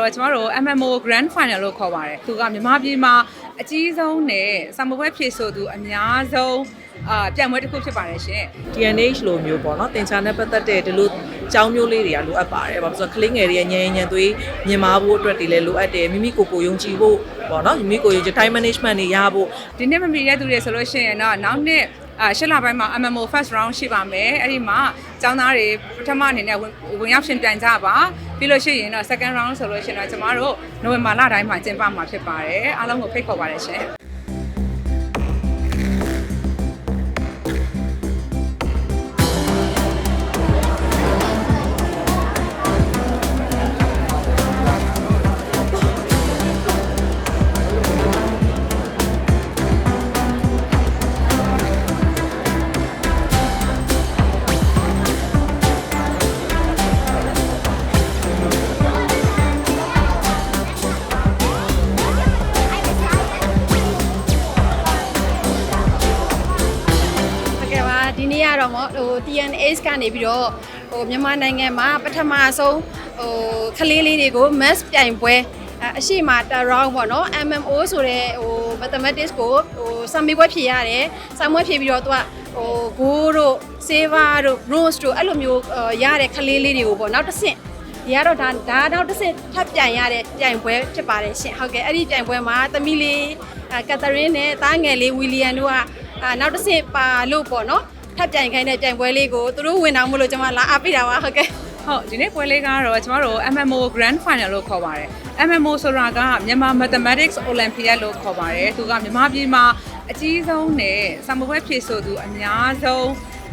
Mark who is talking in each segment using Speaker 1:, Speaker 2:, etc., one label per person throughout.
Speaker 1: ကတော့ကျမတို့ MMO Grand Final လို့ခေါ်ပါတယ်သူကမြန်မာပြည်မှာအကြီးဆုံးနဲ့စာမပွဲဖြည့်ဆိုသူအများဆုံးအာပြိုင်ပွဲတစ်ခုဖြစ်ပါတယ်ရှင်
Speaker 2: TNH လိုမျိုးပေါ့နော်တင်ချာနဲ့ပတ်သက်တဲ့ဒီလိုအကြောင်းမျိုးလေးတွေကလိုအပ်ပါတယ်။ဘာလို့လဲဆိုတော့ကလေးငယ်တွေရဲ့ညံညံသွေးမြင်မာဖို့အတွက်တွေလည်းလိုအပ်တယ်။မိမိကိုယ်ကိုယ်ယုံကြည်ဖို့ပေါ့နော်မိမိကိုယ်ယုံကြည် time management တွေရဖို့
Speaker 1: ဒီနေ့မမီတဲ့သူတွေဆိုလို့ရှိရင်တော့နောက်နှစ် အာရှစ်လပိုင်းမှာ MMO first round ရှိပါမယ်အဲ့ဒီမှာចောင်းသားတွေပထမအနေနဲ့ဝင်ဝင်ရောက်ရှင်ပြိုင်ကြပါပြီးလို့ရှိရင်တော့ second round ဆိုလို့ရှိရင်တော့ကျမတို့နိုဝင်ဘာလတိုင်းမှာကျင်းပမှာဖြစ်ပါတယ်အားလုံးကိုဖိတ်ခေါ်ပါတယ်ရှင်
Speaker 3: မော်ဟို TNS ကနေပြီးတော့ဟိုမြန်မာနိုင်ငံမှာပထမဆုံးဟိုကလေးလေးတွေကို mass ပြိုင်ပွဲအအရှိမတ round ပေါ့နော် MMO ဆိုတဲ့ဟို mathematics ကိုဟိုစံမေးပွဲဖြေရတယ်စံပွဲဖြေပြီးတော့သူကဟို go တို့ saver တို့ bronze တို့အဲ့လိုမျိုးဟိုရတဲ့ကလေးလေးတွေကိုပေါ့နောက်တစ်ဆင့်ဒီကတော့ဒါဒါတော့တစ်ဆင့်ထပ်ပြိုင်ရတဲ့ပြိုင်ပွဲဖြစ်ပါတယ်ရှင်ဟုတ်ကဲ့အဲ့ဒီပြိုင်ပွဲမှာသမီးလေးကက်သရင်းနဲ့တားငယ်လေးဝီလီယံတို့ကအာနောက်တစ်ဆင့်ပါလို့ပေါ့နော် ထပ်ပြိုင်ခိုင်းတဲ့ပြိုင်ပွဲလေးကိုသူတို့ဝင်အောင်မလို့ကျွန်မလာအားပေးတာပါဟုတ်ကဲ့
Speaker 1: ဟုတ်ဒီနေ့ပွဲလေးကတော့ကျမတို့ MMO Grand Final လို့ခေါ်ပါတယ် MMO ဆိုတာကမြန်မာ Mathematics Olympiad လို့ခေါ်ပါတယ်သူကမြန်မာပြည်မှာအကြီးဆုံးနဲ့စာမပွဲဖြည့်ဆိုသူအများဆုံး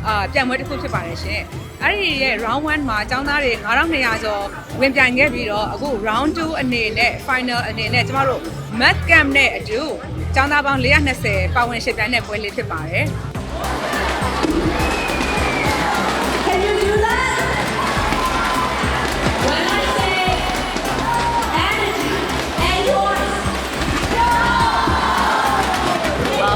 Speaker 1: အာပြိုင်ပွဲတစ်ခုဖြစ်ပါတယ်ရှင်အဲ့ဒီရဲ့ round 1မှာចောင်းသားတွေ9200ကျော်ဝင်ပြိုင်ခဲ့ပြီးတော့အခု round 2အနေနဲ့ final အနေနဲ့ကျမတို့ math camp နဲ့အတူចောင်းသားပေါင်း420ပါဝင်ရှင်ပြိုင်တဲ့ပွဲလေးဖြစ်ပါတယ်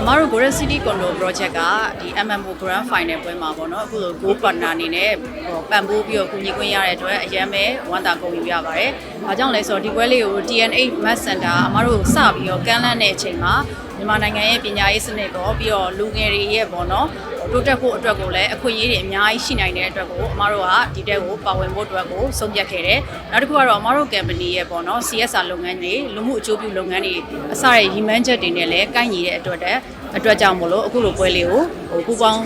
Speaker 4: မတို့ Gold City Condo Project ကဒီ MMO Grand Final ပွဲမှာပေါ့နော်အခုလို Go Partner အနေနဲ့ဟိုပံ့ပိုးပြီးတော့ကူညီခွင့်ရတဲ့အတွက်အရင်ပဲဝမ်းသာဂုဏ်ယူရပါတယ်။ဘာကြောင့်လဲဆိုတော့ဒီပွဲလေးကို TNH Math Center အမတို့စပြီးတော့ကမ်းလှမ်းတဲ့အချိန်မှာ မြန်မာနိုင်ငံရဲ့ပညာရေးစနစ်ကောပြီးတော့လူငယ်တွေရဲ့ပေါ့နော်တိုးတက်ဖို့အတွက်ကိုလည်းအခွင့်အရေးတွေအများကြီးရှိနိုင်တဲ့အတွက်ကိုအမတို့ကဒီတက်ကိုပါဝင်ဖို့အတွက်ကိုဆုံးဖြတ်ခဲ့တယ်။နောက်တစ်ခုကတော့အမတို့ company ရဲ့ပေါ့နော် CSR လုပ်ငန်းတွေလူမှုအကျိုးပြုလုပ်ငန်းတွေအစရဲ့ရည်မှန်းချက်တွေနဲ့လည်းကိုက်ညီတဲ့အတွက်တည်းအတွက်ကြောင့်မို့လို့အခုလိုပွဲလေးကိုဟိုပူပေါင်း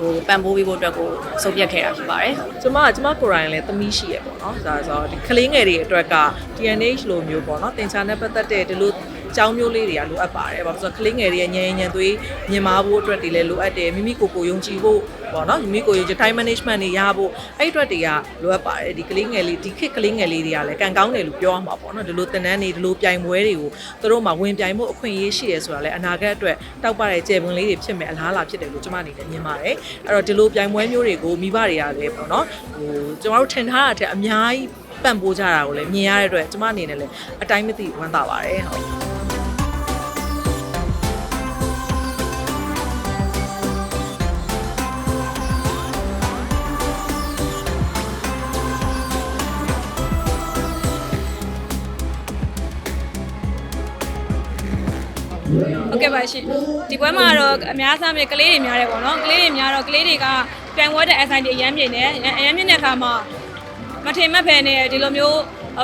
Speaker 4: ဟိုပံ့ပိုးပေးဖို့အတွက်ကိုဆုံးဖြတ်ခဲ့တာဖြစ်ပါတယ်။
Speaker 2: ကျမကကျမကိုယ်တိုင်လည်းသမီးရှိရပေါ့နော်ဒါဆိုတော့ဒီကလေးငယ်တွေအတွက်က TNH လိုမျိုးပေါ့နော်တင်ချာနဲ့ပတ်သက်တဲ့ဒီလိုအ ကြောင်းမျိုးလေးတွေကလိုအပ်ပါတယ်ဘာလို့လဲဆိုတော့ကလေးငယ်တွေရဲ့ညံညံသွေးမြင်မာဖို့အတွက်တွေလည်းလိုအပ်တယ်မိမိကိုယ်ကိုယ်ယုံကြည်ဖို့ပေါ့နော်မိမိကိုယ်ယုံကြည် time management တွေရဖို့အဲ့အတွက်တွေကလိုအပ်ပါတယ်ဒီကလေးငယ်လေးဒီခေတ်ကလေးငယ်လေးတွေကလည်းကံကောင်းတယ်လို့ပြောရမှာပေါ့နော်ဒီလိုတင်တန်းတွေဒီလိုပြိုင်ပွဲတွေကိုသူတို့မှဝင်ပြိုင်ဖို့အခွင့်အရေးရှိတယ်ဆိုတာလည်းအနာဂတ်အတွက်တောက်ပတဲ့ကျေပွန်လေးတွေဖြစ်မယ်အလားအလာဖြစ်တယ်လို့ကျမအနေနဲ့မြင်ပါတယ်အဲ့တော့ဒီလိုပြိုင်ပွဲမျိုးတွေကိုမိဘတွေကလည်းပေါ့နော်ဟိုကျွန်တော်တို့ထင်ထားတာတဲ့အများကြီးပံ့ပိုးကြတာကိုလည်းမြင်ရတဲ့အတွက်ကျမအနေနဲ့လည်းအတိုင်းမသိဝမ်းသာပါတယ်ဟုတ်
Speaker 5: ဟုတ်ကဲ့ပါရှင်ဒီပွဲမှာတော့အများစားမြေကလေးတွေများတယ်ပေါ့နော်ကလေးတွေများတော့ကလေးတွေကပြိုင်ပွဲတဲ့ SID အရမ်းမြင်တယ်အရမ်းမြင်တဲ့အခါမှာမထင်မှတ်ဖယ်နဲ့ဒီလိုမျိုး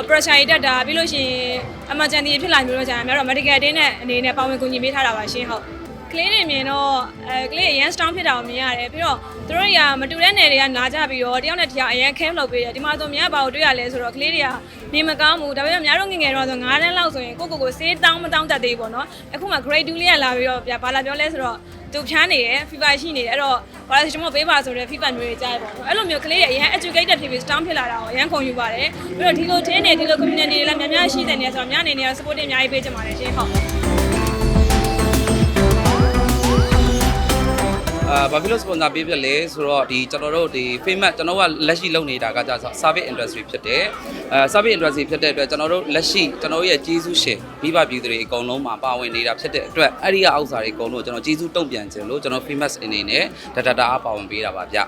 Speaker 5: pressure တွေတက်တာပြီးလို့ရှိရင် emergency ဖြစ်လာမျိုးတော့ကြာများတော့ medical အတင်းနဲ့အနေနဲ့ပါဝင်ကူညီပေးထားတာပါရှင်ဟုတ် ကလေးတွေမြင်တော့အဲကလေးအရန် strong ဖြစ်တာကိုမြင်ရတယ်ပြီးတော့သူတို့တွေကမတူတဲ့နယ်တွေကနာကြပြီးတော့တယောက်နဲ့တစ်ယောက်အရန် cam လုပ်ပေးတယ်ဒီမှာဆိုမြင်ရပါဘူးတွေ့ရလဲဆိုတော့ကလေးတွေကနေမကောင်းဘူးဒါပေမဲ့များတို့ငယ်ငယ်တော့ဆို9တန်းလောက်ဆိုရင်ကိုကိုကိုစေးတောင်းမတောင်းတတ်သေးဘူးပေါ့နော်အခုမှ grade 2လေးကလာပြီးတော့ဘာလာပြောလဲဆိုတော့သူဖြန်းနေတယ် fever ရှိနေတယ်အဲ့တော့ paracetamol ပေးပါဆိုတော့ fever မျိုးတွေကြားရပေါ့နော်အဲ့လိုမျိုးကလေးတွေအရန် educated ဖြစ်ပြီး strong ဖြစ်လာတာကိုအရန်ခုံယူပါတယ်ပြီးတော့ဒီလို team တွေဒီလို community တွေလည်းများများရှိတဲ့နေရာဆိုတော့များနေနေရ support တွေအများကြီးပေးချင်ပါတယ်ရှင်ဟုတ်
Speaker 6: အာဘာဖြစ်လို့ sponsor ပေးပြလဲဆိုတော့ဒီကျွန်တော်တို့ဒီ famous ကျွန်တော်ကလက်ရှိလုပ်နေတာကကြဆို service industry ဖြစ်တယ်အဲ service industry ဖြစ်တဲ့အတွက်ကျွန်တော်တို့လက်ရှိကျွန်တော်တို့ရဲ့ကျေးဇူးရှင်မိဘပြည်သူတွေအကုန်လုံးမှာပါဝင်နေတာဖြစ်တဲ့အတွက်အဲ့ဒီကအောက်စာတွေအကုန်လုံးကျွန်တော်ကျေးဇူးတုံ့ပြန်ခြင်းလို့ကျွန်တော် famous အနေနဲ့တတတအားပါဝင်ပေးတာပါဗျ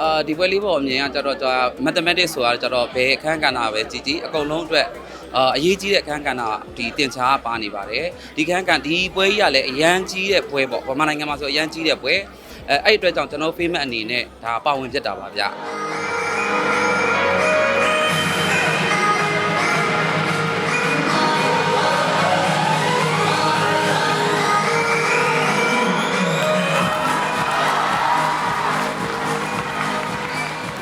Speaker 6: အာဒီပွဲလေးပေါ်အမြင်ကကြတော့ကျွန်တော် mathematics ဆိုတာကြတော့ဘယ်အခန်းကဏ္ဍပဲကြည်ကြည်အကုန်လုံးအတွက်အာအရေးကြီးတဲ့အခန်းကဏ္ဍဒီတင်ချာကပါနေပါတယ်ဒီအခန်းကဏ္ဍဒီပွဲကြီးကလည်းအရန်ကြီးတဲ့ပွဲပေါ့ဗမာနိုင်ငံမှာဆိုအရန်ကြီးတဲ့ပွဲ အဲအဲ့အတွက်ကြောင့်ကျွန်တော် famous အနေနဲ့ဒါပါဝင်ဖြစ်တာပါဗျ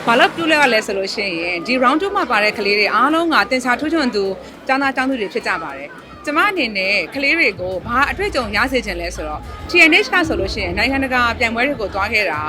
Speaker 1: ဘာလို့ပြုလဲရလဲဆိုလို့ရှိရင်ဒီ round 2မှာပါတဲ့ကလေးတွေအားလုံးကတင်ချာထူးချွန်သူចောင်းသားចောင်းသူတွေဖြစ်ကြပါတယ် ကျမအနေနဲ့ကလေးတွေကိုဘာအတွေ့အကြုံရစေချင်လဲဆိုတော့ TNH ကဆိုလို့ရှိရင်နိုင်ငံတကာပြိုင်ပွဲတွေကိုသွားခဲ့တာ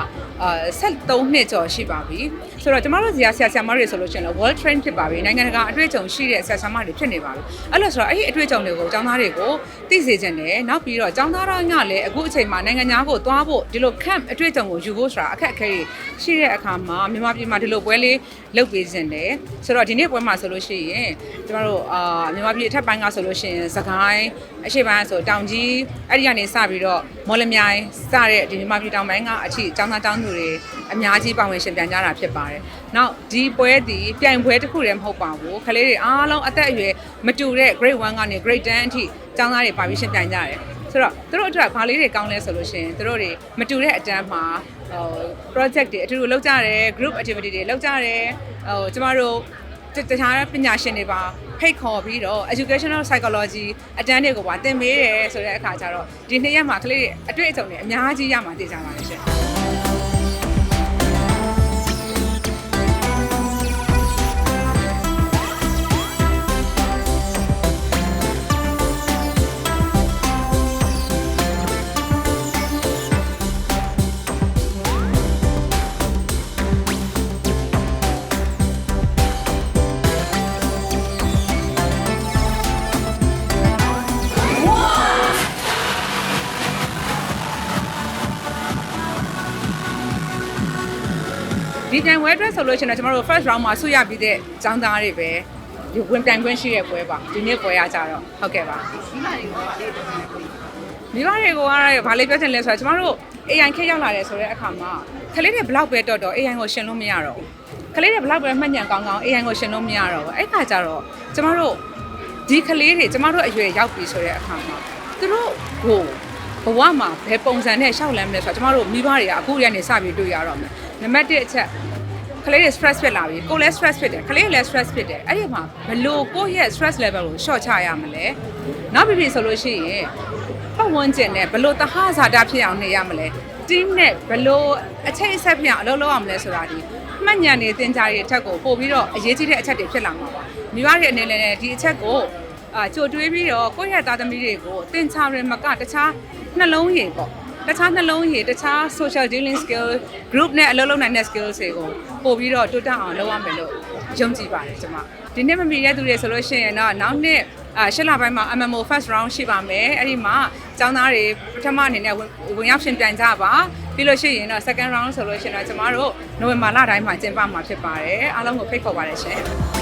Speaker 1: အာ73နှစ်ကျော်ရှိပါပြီဆိုတော့ကျမတို့ဇာဆရာဆရာမတွေဆိုလို့ရှိရင်လည်း world train ဖြစ်ပါပြီနိုင်ငံတကာအတွေ့အကြုံရှိတဲ့ဆရာဆရာမတွေဖြစ်နေပါပြီအဲ့လိုဆိုတော့အဲ့ဒီအတွေ့အကြုံတွေကိုចောင်းသားတွေကိုသိစေချင်တယ်နောက်ပြီးတော့ចောင်းသားတိုင်းကလည်းအခုအချိန်မှာနိုင်ငံသားကိုသွားဖို့ဒီလို camp အတွေ့အကြုံကိုယူဖို့ဆိုတာအခက်အခဲတွေရှိတဲ့အခါမှာမြန်မာပြည်မှာဒီလိုပွဲလေးလုပ်ပေးခြင်းတယ်ဆိုတော့ဒီနေ့ပွဲမှာဆိုလို့ရှိရင်ကျမတို့အာမြန်မာပြည်အထက်ပိုင်းကဆိုလို့ရှိရင်စကိုင်းအရှိပိုင်းဆိုတောင်ကြီးအဲ့ဒီကနေစပြီးတော့မော်လမြိုင်စတဲ့ဒီမြန်မာပြည်တောင်ပိုင်းကအချိအကြောင်းသားတောင်းသူတွေအများကြီးပါဝင်ရှင်ပြန်ကြတာဖြစ်ပါတယ်။နောက်ဒီပွဲဒီပြိုင်ပွဲတစ်ခုတည်းမဟုတ်ပါဘူး။ကလေးတွေအားလုံးအသက်အရွယ်မတူတဲ့ grade 1ကနေ grade 10အထိအကြောင်းသားတွေပါပြီးရှင်ပြန်ကြတယ်။ဆိုတော့သူတို့အတွက်ဘာလေးတွေကောင်းလဲဆိုလို့ရှိရင်သူတို့တွေမတူတဲ့အတန်းမှာဟို project တွေအတူတူလုပ်ကြတယ် group activity တွေလုပ်ကြတယ်ဟိုကျမတို့တခြားပညာရှင်တွေပါ ဖိတ်ခေါ်ပြီးတော့ educational psychology အတန်းတွေကိုပါသင်ပေးတယ်ဆိုတဲ့အခါကျတော့ဒီနှစ်ရက်မှာကလေးတွေအတွေ့အကြုံတွေအများကြီးရမှာသိကြပါလိမ့်ရှင် ဒီပြိုင်ပွဲအတွက်ဆိုလို့ရှိရင်တော့ကျမတို့ first round မှာဆုရပြီးတဲ့ចောင်းသားတွေပဲဒီဝင်ပြိုင်ခွင့်ရှိတဲ့ပွဲပါဒီနေ့ပွဲရကြတော့ဟုတ်ကဲ့ပါမိဘတွေကိုကတော့ဘာလေးပြောချင်လဲဆိုတော့ကျမတို့ AI ခက်ရောက်လာတယ်ဆိုတဲ့အခါမှာကလေးတွေဘလောက်ပဲတော့တော့ AI ကိုရှင်လို့မရတော့ဘူးကလေးတွေဘလောက်ပဲမှတ်ညံကောင်းကောင်း AI ကိုရှင်လို့မရတော့ဘူးအဲ့ခါကျတော့ကျမတို့ဒီကလေးတွေကျမတို့အရွယ်ရောက်ပြီဆိုတဲ့အခါမှာသူတို့ဟိုဘဝမှာဘယ်ပုံစံနဲ့ရှောက်လန်းမလဲဆိုတော့ကျမတို့မိဘတွေကအခုရနေစပြီးတွေ့ရတော့မယ် နံပါတ်1အချက်ကလေးတွေ stress ဖြစ်လာပြီကိုယ်လည်း stress ဖြစ်တယ်ကလေးလည်း stress ဖြစ်တယ်အဲ့ဒီမှာဘလို့ကိုယ့်ရဲ့ stress level ကို short ချရမလဲနောက်ပြီပြီဆိုလို့ရှိရင်ပတ်ဝန်းကျင်နဲ့ဘလို့တဟဇာတာဖြစ်အောင်နေရမလဲ team နဲ့ဘလို့အချိန်အဆက်ဖြစ်အောင်အလုပ်လုပ်ရမလဲဆိုတာဒီမှတ်ဉာဏ်တွေသင်ကြားရေးအထက်ကိုပို့ပြီးတော့အရေးကြီးတဲ့အချက်တွေဖြစ်လာမှာပါမိဘတွေအနေနဲ့ဒီအချက်ကိုအာကြိုတွေးပြီးတော့ကိုယ့်ရဲ့သားသမီးတွေကိုသင်ချာရင်မကတခြားနှလုံးရည်ပေါ့ တခြားနှလုံးရည်တခြား social dealing skill group နဲ့အလုပ်လုပ်နိုင်တဲ့ skills တွေကိုပို့ပြီးတော့တိုးတက်အောင်လုပ်ရမယ်လို့ယုံကြည်ပါတယ်ကျွန်မဒီနေ့မမီတဲ့သူတွေဆိုလို့ရှိရင်တော့နောက်နှစ်အာရှစ်လပိုင်းမှာ MMO first round ရှိပါမယ်အဲ့ဒီမှာចောင်းသားတွေပထမအနေနဲ့ဝင်ဝင်ရောက်ရှင်ပြိုင်ကြပါပြီးလို့ရှိရင်တော့ second round ဆိုလို့ရှိရင်တော့ကျမတို့နိုဝင်ဘာလတိုင်းမှာကျင်းပမှာဖြစ်ပါတယ်အားလုံးကိုဖိတ်ခေါ်ပါတယ်ရှင်